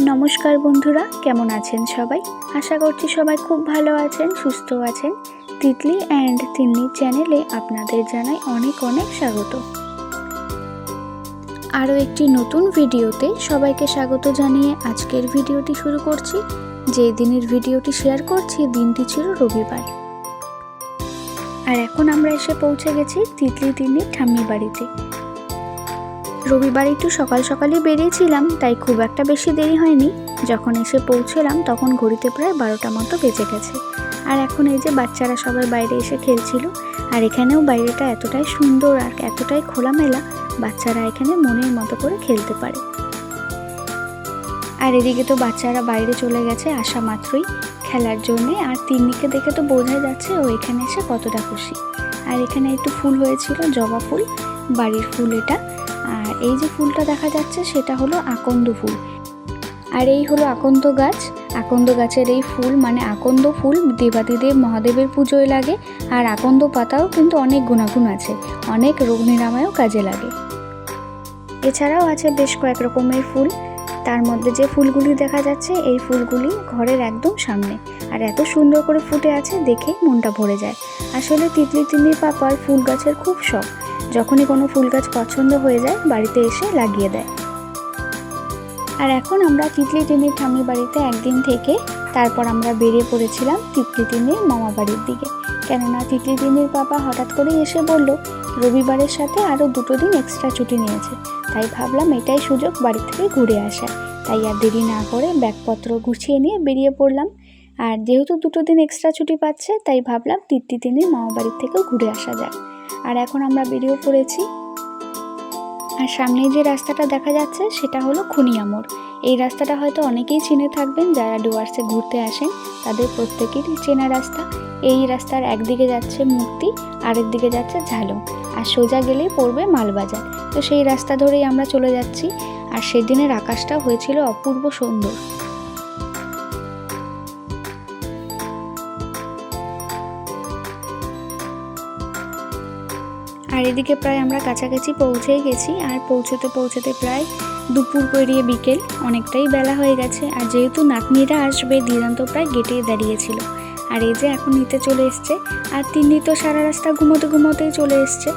নমস্কার বন্ধুরা, কেমন আছেন সবাই? আশা করছি সবাই খুব ভালো আছেন, সুস্থ আছেন। তিতলি অ্যান্ড তিন্নি চ্যানেলে আপনাদের জানাই অনেক অনেক স্বাগত। আরও একটি নতুন ভিডিওতে সবাইকে স্বাগত জানিয়ে আজকের ভিডিওটি শুরু করছি। যে দিনের ভিডিওটি শেয়ার করছি, দিনটি ছিল রবিবার। আর এখন আমরা এসে পৌঁছে গেছি তিতলি তিন্নির ঠাম্মি বাড়িতে। রবিবার একটু সকাল সকালে বেরিয়েছিলাম, তাই খুব একটা বেশি দেরি হয়নি। যখন এসে পৌঁছলাম, তখন ঘড়িতে প্রায় বারোটা মতো বেজে গেছে। আর এখন এই যে বাচ্চারা সবাই বাইরে এসে খেলছিল, আর এখানেও বাইরেটা এতটাই সুন্দর আর এতটাই খোলামেলা, বাচ্চারা এখানে মনের মতো করে খেলতে পারে। আর এদিকে তো বাচ্চারা বাইরে চলে গেছে আসা মাত্রই। খেলার জন্যে আর তিন্নিকে দেখে তো বোঝা যাচ্ছে ও এখানে এসে কতটা খুশি। আর এখানে একটু ফুল হয়েছিল জবা ফুল, বাড়ির ফুল এটা। এই যে ফুলটা দেখা যাচ্ছে, সেটা হলো আকন্দ ফুল। আর এই হলো আকন্দ গাছ। আকন্দ গাছের এই ফুল মানে আকন্দ ফুল, দেবাদিদেব মহাদেবের পুজোয় লাগে। আর আকন্দ পাতাও কিন্তু অনেক গুণাগুণ আছে। অনেক রোগ নিরাময়ও কাজে লাগে। এছাড়াও আছে বেশ কয়েক রকমের ফুল। তার মধ্যে যে ফুলগুলি দেখা যাচ্ছে, এই ফুলগুলি ঘরের একদম সামনে। আর এত সুন্দর করে ফুটে আছে, দেখে মনটা ভরে যায়। আসলে তিতলি তিন্নির পাপার ফুল গাছের খুব শখ। যখনই কোনো ফুল গাছ পছন্দ হয়ে যায়, বাড়িতে এসে লাগিয়ে দেয়। আর এখন আমরা তিতলি তিন্নির ঠাম্মি বাড়িতে একদিন থেকে তারপর আমরা বেরিয়ে পড়েছিলাম তিতলি তিন্নির মামা বাড়ির দিকে। কেননা তিতলি তিন্নির বাবা হঠাৎ করেই এসে বলল, রবিবারের সাথে আরও দুটো দিন এক্সট্রা ছুটি নিয়েছে। তাই ভাবলাম এটাই সুযোগ বাড়ি থেকে ঘুরে আসা। তাই আর দেরি না করে ব্যাগপত্র গুছিয়ে নিয়ে বেরিয়ে পড়লাম। আর যেহেতু দুটো দিন এক্সট্রা ছুটি পাচ্ছে, তাই ভাবলাম তিতলি তিন্নির মামা বাড়ির থেকেও ঘুরে আসা যাক। আর এখন আমরা বেরিয়ে পড়েছি। আর সামনে যে রাস্তাটা দেখা যাচ্ছে, সেটা হলো খুনিয়া মোড়। এই রাস্তাটা হয়তো অনেকেই চিনে থাকবেন, যারা ডুয়ার্সে ঘুরতে আসেন, তাদের প্রত্যেকেরই চেনা রাস্তা। এই রাস্তার একদিকে যাচ্ছে মূর্তি, আরেক দিকে যাচ্ছে ঝালং আর সোজা গেলেই পড়বে মালবাজার। তো সেই রাস্তা ধরেই আমরা চলে যাচ্ছি। আর সেদিনের আকাশটা হয়েছিল অপূর্ব সুন্দর। আর এদিকে প্রায় আমরা কাছাকাছি পৌঁছেই গেছি, আর পৌঁছতে পৌঁছতে প্রায় দুপুর পেরিয়ে বিকেল। অনেকটাই বেলা হয়ে গেছে, আর যেহেতু নাতনিরা আসবে দিদান্ত প্রায় গেটেই দাঁড়িয়েছিল। আর এই যে এখন নিতে চলে এসছে, আর তিন্নি তো সারা রাস্তা ঘুমোতে ঘুমোতেই চলে এসছে।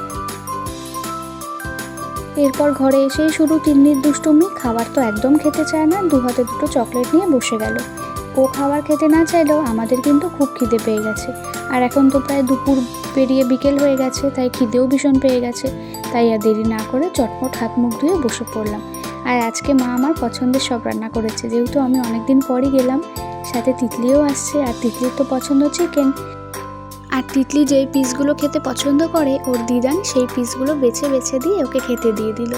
এরপর ঘরে এসেই শুরু তিন্নির দুষ্টুমি, খাবার তো একদম খেতে চায় না দু হাতে দুটো চকলেট নিয়ে বসে গেল। ও খাবার খেতে না চাইলেও আমাদের কিন্তু খুব খিদে পেয়ে গেছে। আর এখন তো প্রায় দুপুর পেরিয়ে বিকেল হয়ে গেছে, তাই খিদেও ভীষণ পেয়ে গেছে। তাই আর দেরি না করে চটপট হাত মুখ ধুয়ে বসে পড়লাম। আর আজকে মা আমার পছন্দের সব রান্না করেছে। যেহেতু আমি অনেকদিন পরই গেলাম, সাথে তিতলিও আসছে, আর তিতলির তো পছন্দ চিকেন আর তিতলি যেই পিসগুলো খেতে পছন্দ করে, ওর দিদান সেই পিসগুলো বেছে বেছে দিয়ে ওকে খেতে দিয়ে দিল।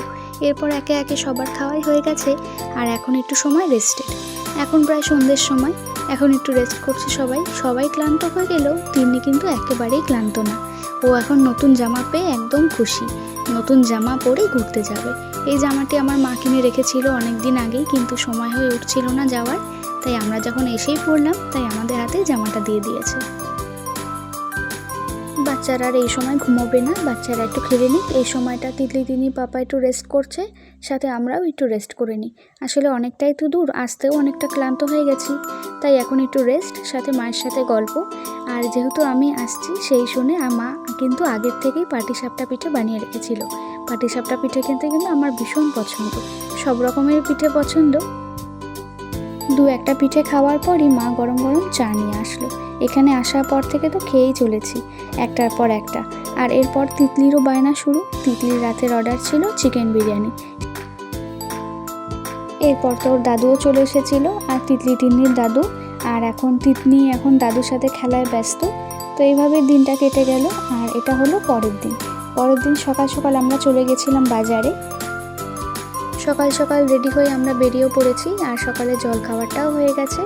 এরপর একে একে সবার খাওয়াই হয়ে গেছে, আর এখন একটু সময় রেস্টেড এখন প্রায় সন্ধ্যের সময়। এখন একটু রেস্ট করছে সবাই। সবাই ক্লান্ত হয়ে গেলেও তিনি কিন্তু একেবারেই ক্লান্ত না। ও এখন নতুন জামা পেয়ে একদম খুশি। নতুন জামা পরে ঘুরতে যাবে। এই জামাটি আমার মা কিনে রেখেছিল অনেক দিন আগেই, কিন্তু সময় হয়ে উঠছিল না যাওয়ার। তাই আমরা যখন এসেই পড়লাম, তাই আমাদের হাতে জামাটা দিয়ে দিয়েছে। বাচ্চারা আর এই সময় ঘুমোবে না, বাচ্চারা একটু খেলে নিক। এই সময়টা তিতলি তিনি পাপা একটু রেস্ট করছে, সাথে আমরাও একটু রেস্ট করে নিই। আসলে অনেকটাই তো দূর, আসতেও অনেকটা ক্লান্ত হয়ে গেছি। তাই এখন একটু রেস্ট সাথে মায়ের সাথে গল্প। আর যেহেতু আমি আসছি, সেই শুনে মা কিন্তু আগের থেকেই পাটিসাপটা পিঠে বানিয়ে রেখেছিল। পাটিসাপটা পিঠে খেতে কিন্তু আমার ভীষণ পছন্দ। সব রকমের পিঠে পছন্দ। দু একটা পিঠে খাওয়ার পরই মা গরম গরম চা নিয়ে আসলো। এখানে আসার পর থেকে তো খেয়েই চলেছি, একটার পর একটা। আর এরপর তিতলিরও বায়না শুরু। তিতলির রাতের অর্ডার ছিল চিকেন বিরিয়ানি। এরপর তোর দাদুও চলে এসেছিল আর তিতলি টিন্নির দাদু। আর এখন তিতনি এখন দাদুর সাথে খেলায় ব্যস্ত। তো এইভাবে দিনটা কেটে গেল। আর এটা হলো পরের দিন। পরের দিন সকাল সকাল আমরা চলে গেছিলাম বাজারে। সকাল সকাল রেডি হয়ে আমরা বেরিয়েও পড়েছি আর সকালে জল খাবারটাও হয়ে গেছে।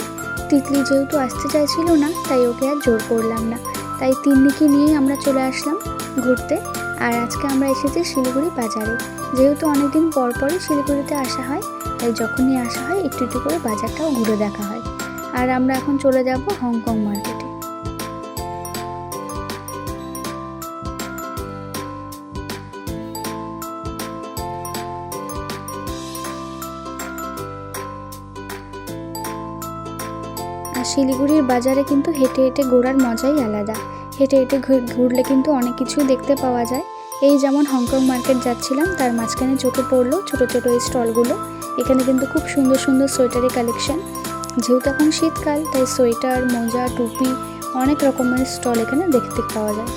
তিতলি যেহেতু আসতে চাইছিল না, তাই ওকে আর জোর করলাম না। তাই তিন্নিকে নিয়েই আমরা চলে আসলাম ঘুরতে। আর আজকে আমরা এসেছি শিলিগুড়ি বাজারে। যেহেতু অনেকদিন পর পরই শিলিগুড়িতে আসা হয়, তাই যখনই আসা হয়, একটু একটু করে বাজারটাও ঘুরে দেখা হয়। আর আমরা এখন চলে যাব হংকং মার্কেটে। শিলিগুড়ির বাজারে কিন্তু হেঁটে হেঁটে ঘোরার মজাই আলাদা। হেঁটে হেঁটে ঘুরলে কিন্তু অনেক কিছুই দেখতে পাওয়া যায়। এই যেমন হংকং মার্কেট যাচ্ছিলাম, তার মাঝখানে চোখে পড়ল ছোটো ছোটো এই স্টলগুলো। এখানে কিন্তু খুব সুন্দর সুন্দর সোয়েটারের কালেকশন। যেহেতু এখন শীতকাল, তাই সোয়েটার, মোজা, টুপি, অনেক রকমের স্টল এখানে দেখতে পাওয়া যায়।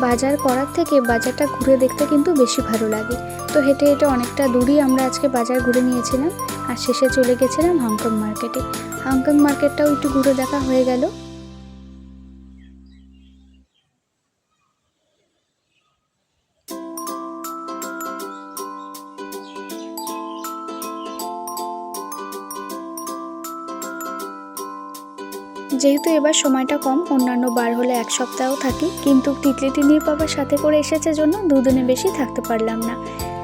বাজার করার থেকে বাজারটা ঘুরে দেখতে কিন্তু বেশি ভালো লাগে। তো হেঁটে হেঁটে অনেকটা দূরই আমরা আজকে বাজার ঘুরে নিয়েছিলাম। আর শেষে চলে গেছিলাম হংকং মার্কেটে। হংকং মার্কেটটাও একটু ঘুরে দেখা হয়ে গেল। যেহেতু এবার সময়টা কম, অন্যান্য বার হলে এক সপ্তাহ থাকি, কিন্তু তিতলি নিয়ে বাবার সাথে করে এসেছে জন্য দুদিনে বেশি থাকতে পারলাম না।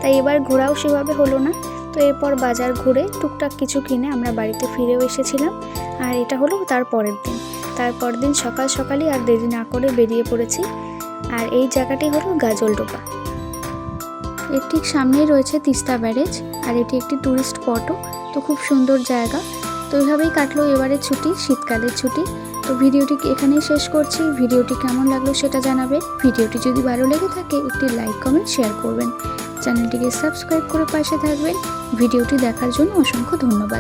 তাই এবার ঘোরাও সেভাবে হলো না। তো এরপর বাজার ঘুরে টুকটাক কিছু কিনে আমরা বাড়িতে ফিরেও এসেছিলাম। আর এটা হলো তার পরের দিন। তারপর দিন সকাল সকালই আর দেরি না করে বেরিয়ে পড়েছি। আর এই জায়গাটি হলো গাজলডোবা এর ঠিক সামনেই রয়েছে তিস্তা ব্যারেজ। আর এটি একটি ট্যুরিস্ট স্পটও। তো খুব সুন্দর জায়গা। তো এইভাবেই কাটলো এবারে ছুটি, শীতকালের ছুটি। তো ভিডিওটি এখানেই শেষ করছি। ভিডিওটি কেমন লাগল সেটা জানাবে। ভিডিওটি যদি ভালো লেগে থাকে, একটি লাইক, কমেন্ট, শেয়ার করবেন। চ্যানেলটিকে সাবস্ক্রাইব করে পাশে থাকবেন। ভিডিওটি দেখার জন্য অসংখ্য ধন্যবাদ।